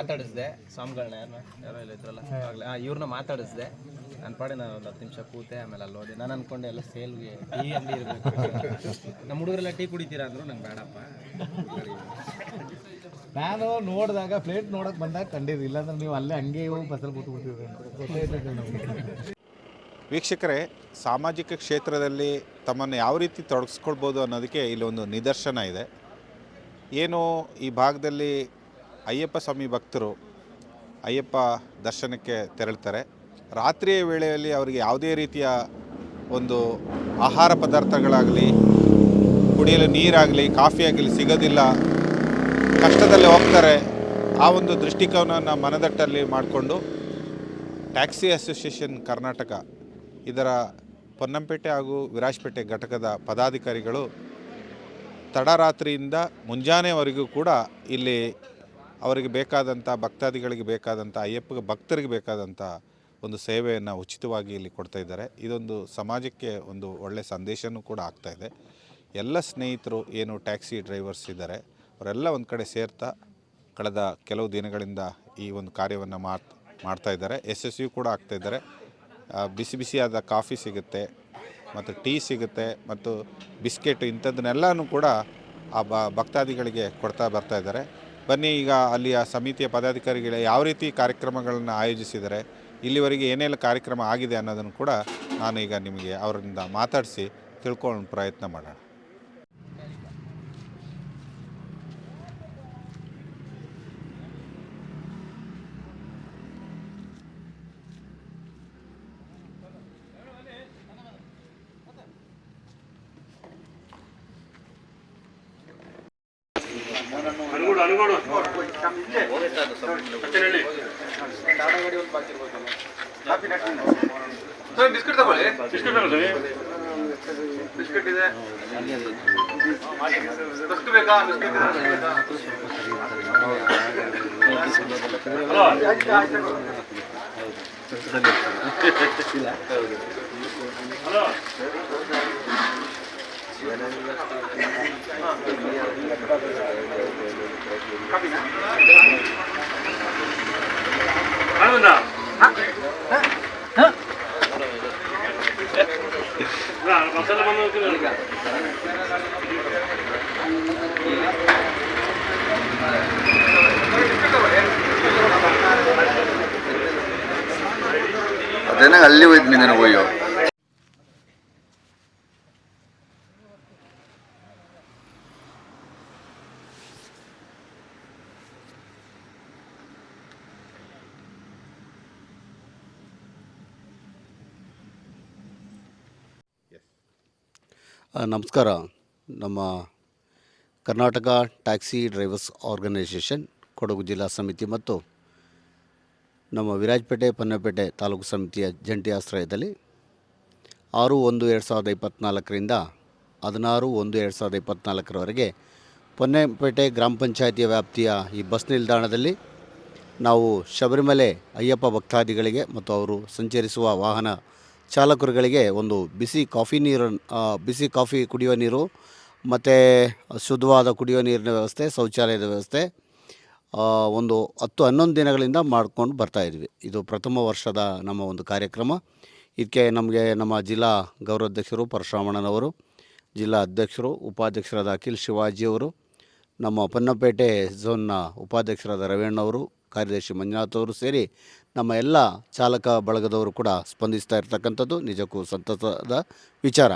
ಮಾತಾಡಿಸ್ದೆ ಸ್ವಾಮಿಗಳನ್ನ ಯಾರನ್ನ ಯಾರೋ ಇಲ್ಲ ಇದ್ರಲ್ಲ? ಆಗ್ಲೇ. ಹಾಂ ಇವ್ರನ್ನ ಮಾತಾಡಿಸ್ದೆ. ನನ್ನ ಪಾಡಿ ನಾನು ಒಂದು ಹತ್ತು ನಿಮಿಷ ಕೂತೆ ಆಮೇಲೆ ಅಲ್ಲಿ ಹೋದೆ. ನಾನು ಅನ್ಕೊಂಡೆ ಎಲ್ಲ ಸೇಲ್ಗೆ ಟೀ ಅಲ್ಲಿ ಇರಬೇಕು ನಮ್ಮ ಹುಡುಗರೆಲ್ಲ ಟೀ ಕುಡಿತೀರಾ ಅಂದ್ರು ನಂಗೆ ಬೇಡಪ್ಪ ನಾನು ನೋಡಿದಾಗ ಪ್ಲೇಟ್ ನೋಡೋಕೆ ಬಂದಾಗ ಕಂಡಿದ್ದು ಇಲ್ಲಾಂದ್ರೆ ನೀವು ಅಲ್ಲೇ ಹಂಗೆ ಹೋಗಿ ಬಸ್ಸಲ್ಲಿ ಕೂತು ಬಿಡ್ತಿದ್ರಿ ವೀಕ್ಷಕರೇ ಸಾಮಾಜಿಕ ಕ್ಷೇತ್ರದಲ್ಲಿ ತಮ್ಮನ್ನು ಯಾವ ರೀತಿ ತೊಡಗಿಸ್ಕೊಳ್ಬೋದು ಅನ್ನೋದಕ್ಕೆ ಇಲ್ಲೊಂದು ನಿದರ್ಶನ ಇದೆ. ಏನು ಈ ಭಾಗದಲ್ಲಿ ಅಯ್ಯಪ್ಪ ಸ್ವಾಮಿ ಭಕ್ತರು ಅಯ್ಯಪ್ಪ ದರ್ಶನಕ್ಕೆ ತೆರಳ್ತಾರೆ. ರಾತ್ರಿಯ ವೇಳೆಯಲ್ಲಿ ಅವರಿಗೆ ಯಾವುದೇ ರೀತಿಯ ಒಂದು ಆಹಾರ ಪದಾರ್ಥಗಳಾಗಲಿ, ಕುಡಿಯಲು ನೀರಾಗಲಿ, ಕಾಫಿ ಆಗಲಿ ಸಿಗೋದಿಲ್ಲ. ಕಷ್ಟದಲ್ಲಿ ಹೋಗ್ತಾರೆ. ಆ ಒಂದು ದೃಷ್ಟಿಕೋನವನ್ನು ಮನದಟ್ಟಲ್ಲಿ ಮಾಡಿಕೊಂಡು ಟ್ಯಾಕ್ಸಿ ಅಸೋಸಿಯೇಷನ್ ಕರ್ನಾಟಕ, ಇದರ ಪೊನ್ನಂಪೇಟೆ ಹಾಗೂ ವಿರಾಜಪೇಟೆ ಘಟಕದ ಪದಾಧಿಕಾರಿಗಳು ತಡರಾತ್ರಿಯಿಂದ ಮುಂಜಾನೆವರೆಗೂ ಕೂಡ ಇಲ್ಲಿ ಅವರಿಗೆ ಬೇಕಾದಂಥ, ಭಕ್ತಾದಿಗಳಿಗೆ ಬೇಕಾದಂಥ, ಅಯ್ಯಪ್ಪ ಭಕ್ತರಿಗೆ ಬೇಕಾದಂಥ ಒಂದು ಸೇವೆಯನ್ನು ಉಚಿತವಾಗಿ ಇಲ್ಲಿ ಕೊಡ್ತಾ ಇದ್ದಾರೆ. ಇದೊಂದು ಸಮಾಜಕ್ಕೆ ಒಂದು ಒಳ್ಳೆಯ ಸಂದೇಶನೂ ಕೂಡ ಆಗ್ತಾ ಇದೆ. ಎಲ್ಲ ಸ್ನೇಹಿತರು, ಏನು ಟ್ಯಾಕ್ಸಿ ಡ್ರೈವರ್ಸ್ ಇದ್ದಾರೆ, ಅವರೆಲ್ಲ ಒಂದು ಕಡೆ ಸೇರ್ತಾ ಕಳೆದ ಕೆಲವು ದಿನಗಳಿಂದ ಈ ಒಂದು ಕಾರ್ಯವನ್ನು ಮಾಡ್, ಮಾಡ್ತಾ ಇದ್ದಾರೆ. ಯಶಸ್ವಿ ಕೂಡ ಆಗ್ತಾ ಇದ್ದಾರೆ. ಬಿಸಿ ಬಿಸಿಯಾದ ಕಾಫಿ ಸಿಗುತ್ತೆ, ಮತ್ತು ಟೀ ಸಿಗುತ್ತೆ, ಮತ್ತು ಬಿಸ್ಕೆಟ್ ಇಂಥದ್ದನ್ನೆಲ್ಲನೂ ಕೂಡ ಆ ಭಕ್ತಾದಿಗಳಿಗೆ ಕೊಡ್ತಾ ಬರ್ತಾ ಇದ್ದಾರೆ. ಬನ್ನಿ, ಈಗ ಅಲ್ಲಿಯ ಸಮಿತಿಯ ಪದಾಧಿಕಾರಿಗಳ ಯಾವ ರೀತಿ ಕಾರ್ಯಕ್ರಮಗಳನ್ನು ಆಯೋಜಿಸಿದರೆ, ಇಲ್ಲಿವರೆಗೆ ಏನೆಲ್ಲ ಕಾರ್ಯಕ್ರಮ ಆಗಿದೆ ಅನ್ನೋದನ್ನು ಕೂಡ ನಾನು ಈಗ ನಿಮಗೆ ಅವರಿಂದ ಮಾತಾಡಿಸಿ ತಿಳ್ಕೊಳ್ಳೋ ಪ್ರಯತ್ನ ಮಾಡೋಣ. ಬಿಸ್ಕೆಟ್ ತಗೊಳ್ಳಿ. ಬಿಸ್ಕೆಟ್ ತಗೊಳ್ಳಿ ಬಿಸ್ಕೆಟ್ ಇದೆ. ಎಷ್ಟು ಬೇಕಾ? ಬಿಸ್ಕೆಟ್ ಅದೇನ ಅಲ್ಲಿ ಹೋಯ್ತು ನೀನು ಹೋಯ್ಯೋ ಆ, ನಮಸ್ಕಾರ. ನಮ್ಮ Karnataka taxi drivers organisation, Kodagu ಜಿಲ್ಲಾ ಸಮಿತಿ ಮತ್ತು ನಮ್ಮ ವಿರಾಜಪೇಟೆ ಪನ್ನಪೇಟೆ ತಾಲೂಕು ಸಮಿತಿಯ ಜಂಟಿ ಆಶ್ರಯದಲ್ಲಿ ಆರು ಒಂದು ಎರಡು ಸಾವಿರದ ಇಪ್ಪತ್ತ್ನಾಲ್ಕರಿಂದ ಹದಿನಾರು ಒಂದು ಎರಡು ಸಾವಿರದ ಇಪ್ಪತ್ತ್ನಾಲ್ಕರವರೆಗೆ ಪೊನ್ನೆಪೇಟೆ ಗ್ರಾಮ ಪಂಚಾಯಿತಿಯ ವ್ಯಾಪ್ತಿಯ ಈ ಬಸ್ ನಿಲ್ದಾಣದಲ್ಲಿ ನಾವು ಶಬರಿಮಲೆ ಅಯ್ಯಪ್ಪ ಭಕ್ತಾದಿಗಳಿಗೆ ಮತ್ತು ಅವರು ಸಂಚರಿಸುವ ವಾಹನ ಚಾಲಕರುಗಳಿಗೆ ಒಂದು ಬಿಸಿ ಕಾಫಿ ನೀರು ಬಿಸಿ ಕಾಫಿ ಕುಡಿಯುವ ನೀರು, ಮತ್ತು ಶುದ್ಧವಾದ ಕುಡಿಯುವ ನೀರಿನ ವ್ಯವಸ್ಥೆ, ಶೌಚಾಲಯದ ವ್ಯವಸ್ಥೆ ಒಂದು ಹತ್ತು ಹನ್ನೊಂದು ದಿನಗಳಿಂದ ಮಾಡ್ಕೊಂಡು ಬರ್ತಾಯಿದ್ವಿ ಇದು ಪ್ರಥಮ ವರ್ಷದ ನಮ್ಮ ಒಂದು ಕಾರ್ಯಕ್ರಮ. ಇದಕ್ಕೆ ನಮಗೆ ನಮ್ಮ ಜಿಲ್ಲಾ ಗೌರವಾಧ್ಯಕ್ಷರು ಪರಶುರಾಮಣ್ಣನವರು, ಜಿಲ್ಲಾ ಅಧ್ಯಕ್ಷರು, ಉಪಾಧ್ಯಕ್ಷರಾದ ಅಖಿಲ್ ಶಿವಾಜಿಯವರು, ನಮ್ಮ ಪನ್ನಪೇಟೆ ಝೋನ್ನ ಉಪಾಧ್ಯಕ್ಷರಾದ ರವೀಣ್ಣವರು ಕಾರ್ಯದರ್ಶಿ ಮಂಜುನಾಥ್ ಅವರು ಸೇರಿ ನಮ್ಮ ಎಲ್ಲ ಚಾಲಕ ಬಳಗದವರು ಕೂಡ ಸ್ಪಂದಿಸ್ತಾ ಇರ್ತಕ್ಕಂಥದ್ದು ನಿಜಕ್ಕೂ ಸಂತಸದ ವಿಚಾರ.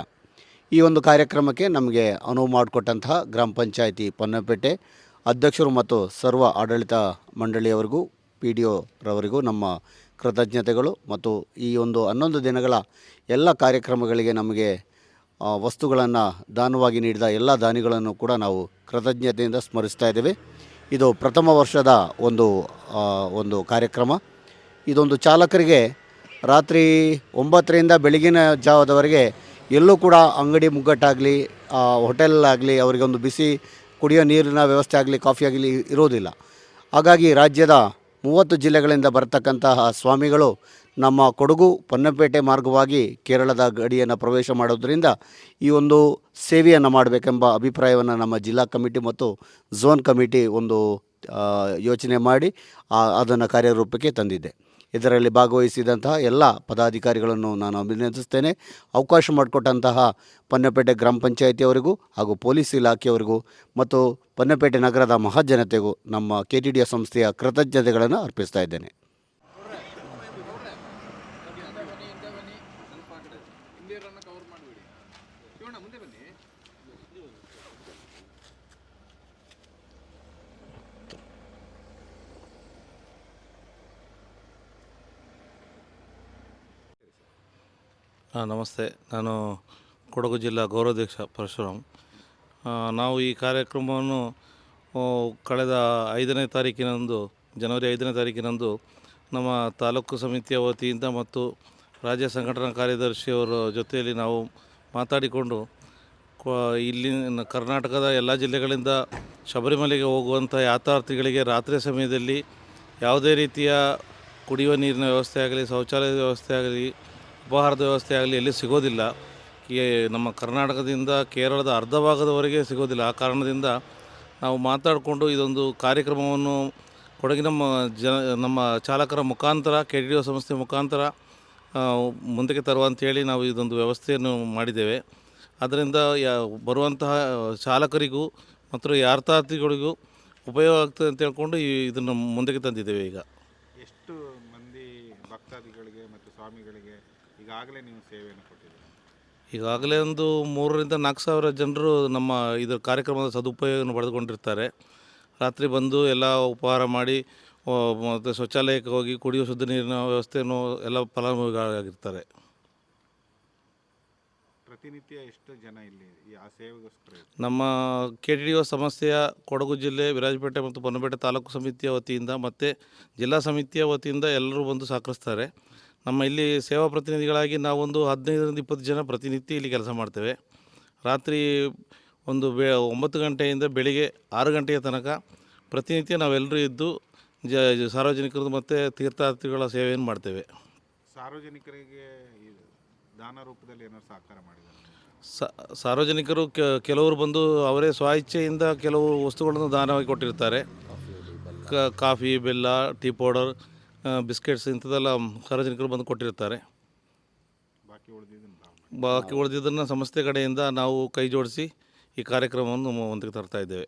ಈ ಒಂದು ಕಾರ್ಯಕ್ರಮಕ್ಕೆ ನಮಗೆ ಅನುವು ಮಾಡಿಕೊಟ್ಟಂತಹ ಗ್ರಾಮ ಪಂಚಾಯಿತಿ ಪೊನ್ನಪೇಟೆ ಅಧ್ಯಕ್ಷರು ಮತ್ತು ಸರ್ವ ಆಡಳಿತ ಮಂಡಳಿಯವರಿಗೂ ಪಿ ಡಿ ಒರವರಿಗೂ ನಮ್ಮ ಕೃತಜ್ಞತೆಗಳು ಮತ್ತು ಈ ಒಂದು ಹನ್ನೊಂದು ದಿನಗಳ ಎಲ್ಲ ಕಾರ್ಯಕ್ರಮಗಳಿಗೆ ನಮಗೆ ವಸ್ತುಗಳನ್ನು ದಾನವಾಗಿ ನೀಡಿದ ಎಲ್ಲ ದಾನಿಗಳನ್ನು ಕೂಡ ನಾವು ಕೃತಜ್ಞತೆಯಿಂದ ಸ್ಮರಿಸ್ತಾ ಇದ್ದೇವೆ. ಇದು ಪ್ರಥಮ ವರ್ಷದ ಒಂದು ಒಂದು ಕಾರ್ಯಕ್ರಮ. ಇದೊಂದು ಚಾಲಕರಿಗೆ ರಾತ್ರಿ ಒಂಬತ್ತರಿಂದ ಬೆಳಗಿನ ಜಾವದವರೆಗೆ ಎಲ್ಲೂ ಕೂಡ ಅಂಗಡಿ ಮುಗ್ಗಟ್ಟಾಗಲಿ ಹೋಟೆಲ್ ಆಗಲಿ ಅವರಿಗೆ ಒಂದು ಬಿಸಿ ಕುಡಿಯೋ ನೀರಿನ ವ್ಯವಸ್ಥೆ ಆಗಲಿ, ಕಾಫಿ ಆಗಲಿ ಇರೋದಿಲ್ಲ. ಹಾಗಾಗಿ ರಾಜ್ಯದ ಮೂವತ್ತು ಜಿಲ್ಲೆಗಳಿಂದ ಬರತಕ್ಕಂತಹ ಸ್ವಾಮಿಗಳು ನಮ್ಮ ಕೊಡಗು ಪೊನ್ನಪೇಟೆ ಮಾರ್ಗವಾಗಿ ಕೇರಳದ ಗಡಿಯನ್ನು ಪ್ರವೇಶ ಮಾಡೋದರಿಂದ ಈ ಒಂದು ಸೇವೆಯನ್ನು ಮಾಡಬೇಕೆಂಬ ಅಭಿಪ್ರಾಯವನ್ನು ನಮ್ಮ ಜಿಲ್ಲಾ ಕಮಿಟಿ ಮತ್ತು ಝೋನ್ ಕಮಿಟಿ ಒಂದು ಯೋಚನೆ ಮಾಡಿ ಅದನ್ನು ಕಾರ್ಯರೂಪಕ್ಕೆ ತಂದಿದ್ದೆ ಇದರಲ್ಲಿ ಭಾಗವಹಿಸಿದಂತಹ ಎಲ್ಲ ಪದಾಧಿಕಾರಿಗಳನ್ನು ನಾನು ಅಭಿನಂದಿಸುತ್ತೇನೆ. ಅವಕಾಶ ಮಾಡಿಕೊಟ್ಟಂತಹ ಪನ್ನಪೇಟೆ ಗ್ರಾಮ ಪಂಚಾಯಿತಿಯವರಿಗೂ ಹಾಗೂ ಪೊಲೀಸ್ ಇಲಾಖೆಯವರಿಗೂ ಮತ್ತು ಪನ್ನಪೇಟೆ ನಗರದ ಮಹಾಜನತೆಗೂ ನಮ್ಮ ಕೆ ಟಿ ಡಿ ಸಂಸ್ಥೆಯ ಕೃತಜ್ಞತೆಗಳನ್ನು ಅರ್ಪಿಸ್ತಾ ಇದ್ದೇನೆ. ಹಾಂ, ನಮಸ್ತೆ. ನಾನು ಕೊಡಗು ಜಿಲ್ಲಾ ಗೌರವಾಧ್ಯಕ್ಷ ಪರಶುರಾಮ್. ನಾವು ಈ ಕಾರ್ಯಕ್ರಮವನ್ನು ಕಳೆದ ಐದನೇ ತಾರೀಕಿನಂದು, ಜನವರಿ ಐದನೇ ತಾರೀಕಿನಂದು ನಮ್ಮ ತಾಲೂಕು ಸಮಿತಿಯ ವತಿಯಿಂದ ಮತ್ತು ರಾಜ್ಯ ಸಂಘಟನಾ ಕಾರ್ಯದರ್ಶಿಯವರ ಜೊತೆಯಲ್ಲಿ ನಾವು ಮಾತಾಡಿಕೊಂಡು ಇಲ್ಲಿ ಕರ್ನಾಟಕದ ಎಲ್ಲ ಜಿಲ್ಲೆಗಳಿಂದ ಶಬರಿಮಲೆಗೆ ಹೋಗುವಂಥ ಯಾತ್ರಾರ್ಥಿಗಳಿಗೆ ರಾತ್ರಿ ಸಮಯದಲ್ಲಿ ಯಾವುದೇ ರೀತಿಯ ಕುಡಿಯುವ ನೀರಿನ ವ್ಯವಸ್ಥೆ ಆಗಲಿ, ಶೌಚಾಲಯದ ವ್ಯವಸ್ಥೆ ಆಗಲಿ ಉಪಹಾರದ ವ್ಯವಸ್ಥೆ ಆಗಲಿ ಎಲ್ಲಿ ಸಿಗೋದಿಲ್ಲ. ಈ ನಮ್ಮ ಕರ್ನಾಟಕದಿಂದ ಕೇರಳದ ಅರ್ಧ ಭಾಗದವರೆಗೆ ಸಿಗೋದಿಲ್ಲ. ಆ ಕಾರಣದಿಂದ ನಾವು ಮಾತಾಡಿಕೊಂಡು ಇದೊಂದು ಕಾರ್ಯಕ್ರಮವನ್ನು ಕೊಡಗಿನ ಜನ, ನಮ್ಮ ಚಾಲಕರ ಮುಖಾಂತರ ಕೆ ಡಿ ಒ ಸಂಸ್ಥೆ ಮುಖಾಂತರ ಮುಂದಕ್ಕೆ ತರುವ ಅಂತೇಳಿ ನಾವು ಇದೊಂದು ವ್ಯವಸ್ಥೆಯನ್ನು ಮಾಡಿದ್ದೇವೆ. ಅದರಿಂದ ಯಾ, ಬರುವಂತಹ ಚಾಲಕರಿಗೂ ಮತ್ತು ಯಾರ್ಥಾರ್ಥಿಗಳಿಗೂ ಉಪಯೋಗ ಆಗ್ತದೆ ಅಂತ ಹೇಳ್ಕೊಂಡು ಈ ಇದನ್ನು ಮುಂದಕ್ಕೆ ತಂದಿದ್ದೇವೆ ಈಗ. ಎಷ್ಟು ಮಂದಿ ಭಕ್ತಾದಿಗಳಿಗೆ ಮತ್ತು ಸ್ವಾಮಿಗಳಿಗೆ ಈಗಾಗಲೇ ನೀವು ಸೇವೆಯನ್ನು ಕೊಟ್ಟಿದ್ದೀರಿ. ಈಗಾಗಲೇ ಒಂದು ಮೂರರಿಂದ ನಾಲ್ಕು ಸಾವಿರ ಜನರು ನಮ್ಮ ಇದರ ಕಾರ್ಯಕ್ರಮದ ಸದುಪಯೋಗವನ್ನು ಪಡೆದುಕೊಂಡಿರ್ತಾರೆ. ರಾತ್ರಿ ಬಂದು ಎಲ್ಲ ಉಪಹಾರ ಮಾಡಿ ಮತ್ತು ಶೌಚಾಲಯಕ್ಕೆ ಹೋಗಿ ಕುಡಿಯುವ ಶುದ್ಧ ನೀರಿನ ವ್ಯವಸ್ಥೆಯನ್ನು ಎಲ್ಲ ಫಲಾನುಭವಿಗಳಾಗಿರ್ತಾರೆ ಪ್ರತಿನಿತ್ಯ ಎಷ್ಟು ಜನ ಇಲ್ಲಿ ಆ ಸೇವೆಗೋಸ್ಕರ ನಮ್ಮ ಕೆ ಡಿ ಒ ಸಮಸ್ಯೆಯ ಕೊಡಗು ಜಿಲ್ಲೆ ವಿರಾಜಪೇಟೆ ಮತ್ತು ಪೊನ್ನಪೇಟೆ ತಾಲೂಕು ಸಮಿತಿಯ ವತಿಯಿಂದ ಮತ್ತು ಜಿಲ್ಲಾ ಸಮಿತಿಯ ವತಿಯಿಂದ ಎಲ್ಲರೂ ಬಂದು ಸಹಕರಿಸ್ತಾರೆ. ನಮ್ಮ ಇಲ್ಲಿ ಸೇವಾ ಪ್ರತಿನಿಧಿಗಳಾಗಿ ನಾವೊಂದು ಹದಿನೈದರಿಂದ ಇಪ್ಪತ್ತು ಜನ ಪ್ರತಿನಿತ್ಯ ಇಲ್ಲಿ ಕೆಲಸ ಮಾಡ್ತೇವೆ. ರಾತ್ರಿ ಒಂದು ಬೆ ಒಂಬತ್ತು ಗಂಟೆಯಿಂದ ಬೆಳಿಗ್ಗೆ ಆರು ಗಂಟೆಯ ತನಕ ಪ್ರತಿನಿತ್ಯ ನಾವೆಲ್ಲರೂ ಇದ್ದು ಜ ಸಾರ್ವಜನಿಕರು ಮತ್ತು ತೀರ್ಥಾರ್ಥಿಗಳ ಸೇವೆಯನ್ನು ಮಾಡ್ತೇವೆ. ಸಾರ್ವಜನಿಕರಿಗೆ ದಾನ ರೂಪದಲ್ಲಿ ಏನಾದ್ರು ಸಹಕಾರ ಮಾಡಿದ್ದಾರೆ? ಸಾರ್ವಜನಿಕರು ಕೆ- ಕೆಲವರು ಬಂದು ಅವರೇ ಸ್ವಇಚ್ಛೆಯಿಂದ ಕೆಲವು ವಸ್ತುಗಳನ್ನು ದಾನವಾಗಿ ಕೊಟ್ಟಿರ್ತಾರೆ. ಕಾಫಿ ಬೆಲ್ಲ ಟೀ ಪೌಡರ್ ಬಿಸ್ಕೆಟ್ಸ್ ಇಂಥದ್ದೆಲ್ಲ ಸಾರ್ವಜನಿಕರು ಬಂದು ಕೊಟ್ಟಿರ್ತಾರೆ. ಬಾಕಿ ಉಳಿದಿದ್ದನ್ನು ಬಾಕಿ ಉಳಿದಿದ್ದನ್ನು ಸಂಸ್ಥೆ ಕಡೆಯಿಂದ ನಾವು ಕೈ ಜೋಡಿಸಿ ಈ ಕಾರ್ಯಕ್ರಮವನ್ನು ಮುಂದಕ್ಕೆ ತರ್ತಾ ಇದ್ದೇವೆ.